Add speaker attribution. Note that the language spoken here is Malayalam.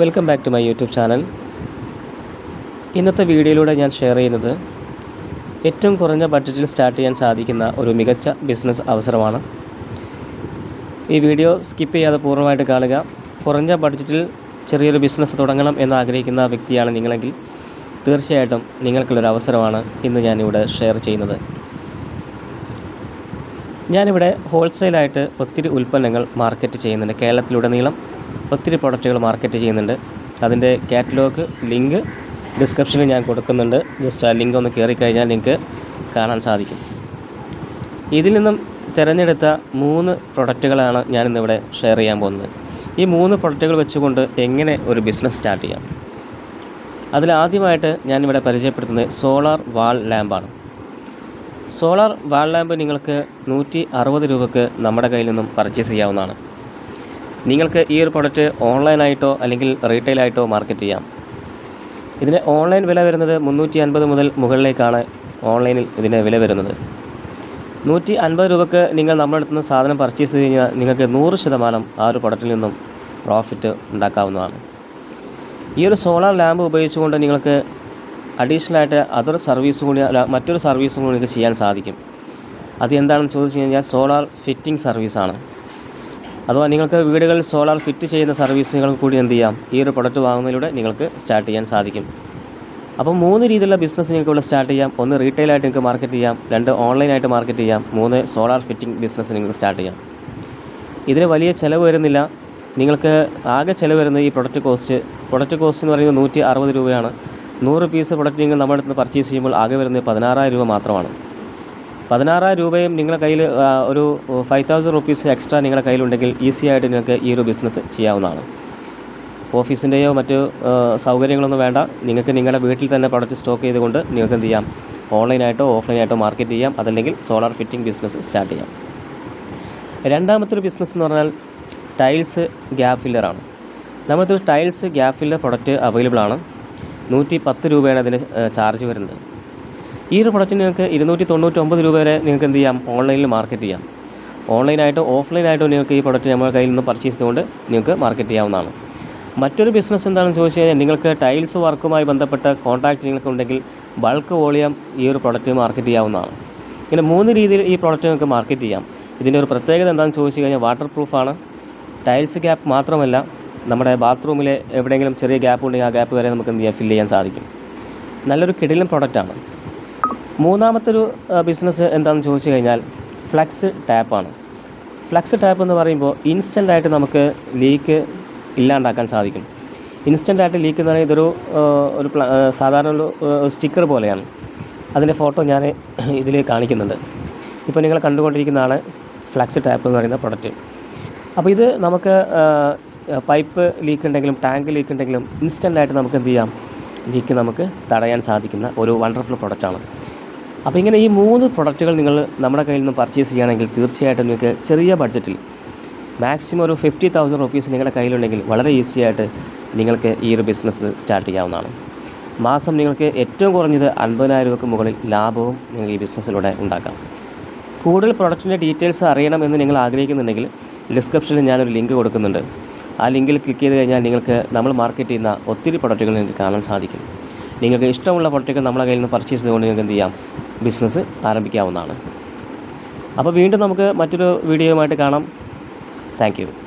Speaker 1: Welcome back to my YouTube channel ഇന്നത്തെ വീഡിയോയിലൂടെ ഞാൻ ഷെയർ ചെയ്യുന്നത് ഏറ്റവും കുറഞ്ഞ ബഡ്ജറ്റിൽ സ്റ്റാർട്ട് ചെയ്യാൻ സാധിക്കുന്ന ഒരു മികച്ച ബിസിനസ് അവസരമാണ്. ഈ വീഡിയോ സ്കിപ്പ് ചെയ്യാതെ പൂർണമായിട്ട് കാണുക. കുറഞ്ഞ ബഡ്ജറ്റിൽ ചെറിയൊരു ബിസിനസ് തുടങ്ങണം എന്ന് ആഗ്രഹിക്കുന്ന വ്യക്തിയാണ് നിങ്ങളെങ്കിൽ തീർച്ചയായിട്ടും നിങ്ങൾക്കുള്ളൊരു അവസരമാണ് ഇന്ന് ഞാനിവിടെ ഷെയർ ചെയ്യുന്നത്. ഞാനിവിടെ ഹോൾസെയിലായിട്ട് ഒത്തിരി ഉൽപ്പന്നങ്ങൾ മാർക്കറ്റ് ചെയ്യുന്നുണ്ട് കേരളത്തിലുടനീളം. ഒത്തിരി പ്രൊഡക്റ്റുകൾ മാർക്കറ്റ് ചെയ്യുന്നുണ്ട്. അതിന്റെ കാറ്റലോഗ് ലിങ്ക് ഡിസ്ക്രിപ്ഷനിൽ ഞാൻ കൊടുക്കുന്നുണ്ട്. ജസ്റ്റ് ആ ലിങ്ക് ഒന്ന് കയറി കഴിഞ്ഞാൽ നിങ്ങൾക്ക് കാണാൻ സാധിക്കും. ഇതിൽ നിന്നും തിരഞ്ഞെടുത്ത മൂന്ന് പ്രൊഡക്റ്റുകളാണ് ഞാനിന്നിവിടെ ഷെയർ ചെയ്യാൻ പോകുന്നത്. ഈ മൂന്ന് പ്രൊഡക്റ്റുകൾ വെച്ചുകൊണ്ട് എങ്ങനെ ഒരു ബിസിനസ് സ്റ്റാർട്ട് ചെയ്യാം? അതിൽ ആദ്യമായിട്ട് ഞാനിവിടെ പരിചയപ്പെടുത്തുന്നത് സോളാർ വാൾ ലാമ്പാണ് സോളാർ വാൾ ലാമ്പ് നിങ്ങൾക്ക് നൂറ്റി അറുപത് രൂപക്ക് നമ്മുടെ കയ്യിൽ നിന്നും പർച്ചേസ് ചെയ്യാവുന്നതാണ്. നിങ്ങൾക്ക് ഈ ഒരു പ്രൊഡക്റ്റ് ഓൺലൈനായിട്ടോ അല്ലെങ്കിൽ റീറ്റെയിലായിട്ടോ മാർക്കറ്റ് ചെയ്യാം. ഇതിന് ഓൺലൈൻ വില വരുന്നത് മുന്നൂറ്റി അൻപത് മുതൽ മുകളിലേക്കാണ് ഓൺലൈനിൽ ഇതിന്റെ വില വരുന്നത്. നൂറ്റി അൻപത് രൂപക്ക് നിങ്ങൾ നമ്മുടെ അടുത്ത് നിന്ന് സാധനം പർച്ചേസ് ചെയ്ത് കഴിഞ്ഞാൽ നിങ്ങൾക്ക് നൂറ് ശതമാനം ആ ഒരു പ്രൊഡക്റ്റിൽ നിന്നും പ്രോഫിറ്റ് ഉണ്ടാക്കാവുന്നതാണ്. ഈ ഒരു സോളാർ ലാമ്പ് ഉപയോഗിച്ചുകൊണ്ട് നിങ്ങൾക്ക് അഡീഷണലായിട്ട് അതർ സർവീസ് കൂടി മറ്റൊരു സർവീസും കൂടി നിങ്ങൾക്ക് ചെയ്യാൻ സാധിക്കും. അത് എന്താണെന്ന് ചോദിച്ചു കഴിഞ്ഞാൽ സോളാർ ഫിറ്റിംഗ് സർവീസാണ് അഥവാ നിങ്ങൾക്ക് വീടുകളിൽ സോളാർ ഫിറ്റ് ചെയ്യുന്ന സർവീസുകൾ കൂടി എന്ത് ചെയ്യാം? ഈ ഒരു പ്രൊഡക്റ്റ് വാങ്ങുന്നതിലൂടെ നിങ്ങൾക്ക് സ്റ്റാർട്ട് ചെയ്യാൻ സാധിക്കും. അപ്പോൾ മൂന്ന് രീതിയിലുള്ള ബിസിനസ് നിങ്ങൾക്ക് ഇവിടെ സ്റ്റാർട്ട് ചെയ്യാം. ഒന്ന് റീറ്റെയിലായിട്ട് നിങ്ങൾക്ക് മാർക്കറ്റ് ചെയ്യാം. രണ്ട് ഓൺലൈനായിട്ട് മാർക്കറ്റ് ചെയ്യാം. മൂന്ന് സോളാർ ഫിറ്റിംഗ് ബിസിനസ് നിങ്ങൾക്ക് സ്റ്റാർട്ട് ചെയ്യാം. ഇതിന് വലിയ ചിലവ് വരുന്നില്ല. നിങ്ങൾക്ക് ആകെ ചിലവ് വരുന്നത് ഈ പ്രൊഡക്റ്റ് കോസ്റ്റ് പ്രൊഡക്റ്റ് കോസ്റ്റ് എന്ന് പറയുന്നത് നൂറ്റി അറുപത് രൂപയാണ്. നൂറ് പീസ് പ്രൊഡക്റ്റ് നിങ്ങൾ നമ്മുടെ അടുത്ത് പർച്ചേസ് ചെയ്യുമ്പോൾ ആകെ വരുന്നത് പതിനാറായിരം രൂപ മാത്രമാണ്. പതിനാറായിരം രൂപയും നിങ്ങളുടെ കയ്യിൽ ഒരു ഫൈവ് തൗസൻഡ് റുപ്പീസ് എക്സ്ട്രാ നിങ്ങളുടെ കയ്യിലുണ്ടെങ്കിൽ ഈസി ആയിട്ട് നിങ്ങൾക്ക് ഈ ഒരു ബിസിനസ് ചെയ്യാവുന്നതാണ്. ഓഫീസിന്റെയോ മറ്റു സൗകര്യങ്ങളൊന്നും വേണ്ട. നിങ്ങൾക്ക് നിങ്ങളുടെ വീട്ടിൽ തന്നെ പ്രൊഡക്റ്റ് സ്റ്റോക്ക് ചെയ്തുകൊണ്ട് നിങ്ങൾക്ക് എന്ത് ചെയ്യാം? ഓൺലൈനായിട്ടോ ഓഫ്ലൈനായിട്ടോ മാർക്കറ്റ് ചെയ്യാം. അതല്ലെങ്കിൽ സോളാർ ഫിറ്റിംഗ് ബിസിനസ് സ്റ്റാർട്ട് ചെയ്യാം. രണ്ടാമത്തെ ഒരു ബിസിനസ് എന്ന് പറഞ്ഞാൽ ടൈൽസ് ഗ്യാപ്പ് ഫില്ലറാണ് നമ്മളത്തൊരു tiles gap filler product available ആണ്. നൂറ്റി പത്ത് രൂപയാണ് അതിന് ചാർജ് വരുന്നത്. ഈ ഒരു പ്രൊഡക്റ്റിന് നിങ്ങൾക്ക് ഇരുന്നൂറ്റി തൊണ്ണൂറ്റൊമ്പത് രൂപ വരെ നിങ്ങൾക്ക് എന്ത് ചെയ്യാം? ഓൺലൈനിൽ മാർക്കറ്റ് ചെയ്യാം. ഓൺലൈനായിട്ടോ ഓഫ്ലൈനായിട്ടോ നിങ്ങൾക്ക് ഈ പ്രൊഡക്റ്റ് നമ്മുടെ കയ്യിൽ നിന്ന് പർച്ചേസ് ചെയ്തുകൊണ്ട് നിങ്ങൾക്ക് മാർക്കറ്റ് ചെയ്യാവുന്നതാണ്. മറ്റൊരു ബിസിനസ് എന്താണെന്ന് ചോദിച്ചു കഴിഞ്ഞാൽ നിങ്ങൾക്ക് ടൈൽസ് വർക്കുമായി ബന്ധപ്പെട്ട കോൺടാക്റ്റ് നിങ്ങൾക്ക് ഉണ്ടെങ്കിൽ ബൾക്ക് വോളിയം ഈ ഒരു പ്രൊഡക്റ്റ് മാർക്കറ്റ് ചെയ്യാവുന്നതാണ്. ഇങ്ങനെ മൂന്ന് രീതിയിൽ ഈ പ്രൊഡക്റ്റ് നിങ്ങൾക്ക് മാർക്കറ്റ് ചെയ്യാം. ഇതിന്റെ ഒരു പ്രത്യേകത എന്താണെന്ന് ചോദിച്ചു കഴിഞ്ഞാൽ വാട്ടർ പ്രൂഫാണ് ടൈൽസ് ഗ്യാപ്പ് മാത്രമല്ല നമ്മുടെ ബാത്റൂമിൽ എവിടെയെങ്കിലും ചെറിയ ഗ്യാപ്പ് ഉണ്ടെങ്കിൽ ആ ഗ്യാപ്പ് വരെ നമുക്ക് എന്ത് ചെയ്യാം? ഫില്ല് ചെയ്യാൻ സാധിക്കും. നല്ലൊരു കിടിലും പ്രൊഡക്റ്റാണ് മൂന്നാമത്തെ ഒരു ബിസിനസ് എന്താണെന്ന് ചോദിച്ചു കഴിഞ്ഞാൽ ഫ്ലക്സ് ടാപ്പാണ് ഫ്ലക്സ് ടാപ്പ് എന്ന് പറയുമ്പോൾ ഇൻസ്റ്റന്റ് ആയിട്ട് നമുക്ക് ലീക്ക് ഇല്ലാണ്ടാക്കാൻ സാധിക്കും. ഇൻസ്റ്റന്റ് ആയിട്ട് ലീക്ക് എന്ന് പറയുന്നത് ഇതൊരു ഒരു സാധാരണ ഒരു സ്റ്റിക്കർ പോലെയാണ്. അതിന്റെ ഫോട്ടോ ഞാൻ ഇതിൽ കാണിക്കുന്നുണ്ട്. ഇപ്പോൾ നിങ്ങൾ കണ്ടുകൊണ്ടിരിക്കുന്നതാണ് ഫ്ലക്സ് ടാപ്പ് എന്ന് പറയുന്ന പ്രൊഡക്റ്റ് അപ്പോൾ ഇത് നമുക്ക് പൈപ്പ് ലീക്ക് ഉണ്ടെങ്കിലും ടാങ്ക് ലീക്ക് ഉണ്ടെങ്കിലും ഇൻസ്റ്റന്റ് ആയിട്ട് നമുക്ക് എന്ത് ചെയ്യാം? ലീക്ക് നമുക്ക് തടയാൻ സാധിക്കുന്ന ഒരു വണ്ടർഫുൾ പ്രൊഡക്റ്റാണ് അപ്പോൾ ഇങ്ങനെ ഈ മൂന്ന് പ്രൊഡക്റ്റുകൾ നിങ്ങൾ നമ്മുടെ കയ്യിൽ നിന്ന് പർച്ചേസ് ചെയ്യുകയാണെങ്കിൽ തീർച്ചയായിട്ടും നിങ്ങൾക്ക് ചെറിയ ബഡ്ജറ്റിൽ മാക്സിമം ഒരു ഫിഫ്റ്റി തൗസൻഡ് റുപ്പീസ് നിങ്ങളുടെ കയ്യിലുണ്ടെങ്കിൽ വളരെ ഈസി ആയിട്ട് നിങ്ങൾക്ക് ഈ ഒരു ബിസിനസ് സ്റ്റാർട്ട് ചെയ്യാവുന്നതാണ്. മാസം നിങ്ങൾക്ക് ഏറ്റവും കുറഞ്ഞത് അൻപതിനായിരം രൂപയ്ക്ക് മുകളിൽ ലാഭവും നിങ്ങൾ ഈ ബിസിനസ്സിലൂടെ ഉണ്ടാക്കാം. കൂടുതൽ പ്രൊഡക്റ്റിന്റെ ഡീറ്റെയിൽസ് അറിയണമെന്ന് നിങ്ങൾ ആഗ്രഹിക്കുന്നുണ്ടെങ്കിൽ ഡിസ്ക്രിപ്ഷനിൽ ഞാനൊരു ലിങ്ക് കൊടുക്കുന്നുണ്ട്. ആ ലിങ്കിൽ ക്ലിക്ക് ചെയ്ത് കഴിഞ്ഞാൽ നിങ്ങൾക്ക് നമ്മൾ മാർക്കറ്റ് ചെയ്യുന്ന ഒത്തിരി പ്രൊഡക്റ്റുകൾ നിങ്ങൾക്ക് കാണാൻ സാധിക്കും. നിങ്ങൾക്ക് ഇഷ്ടമുള്ള പ്രൊഡക്റ്റുകൾ നമ്മളെ കയ്യിൽ നിന്ന് പർച്ചേസ് ചെയ്തുകൊണ്ട് നിങ്ങൾക്ക് എന്ത് ചെയ്യാം? ബിസിനസ് ആരംഭിക്കാവുന്നതാണ്. അപ്പോൾ വീണ്ടും നമുക്ക് മറ്റൊരു വീഡിയോയുമായിട്ട് കാണാം. താങ്ക്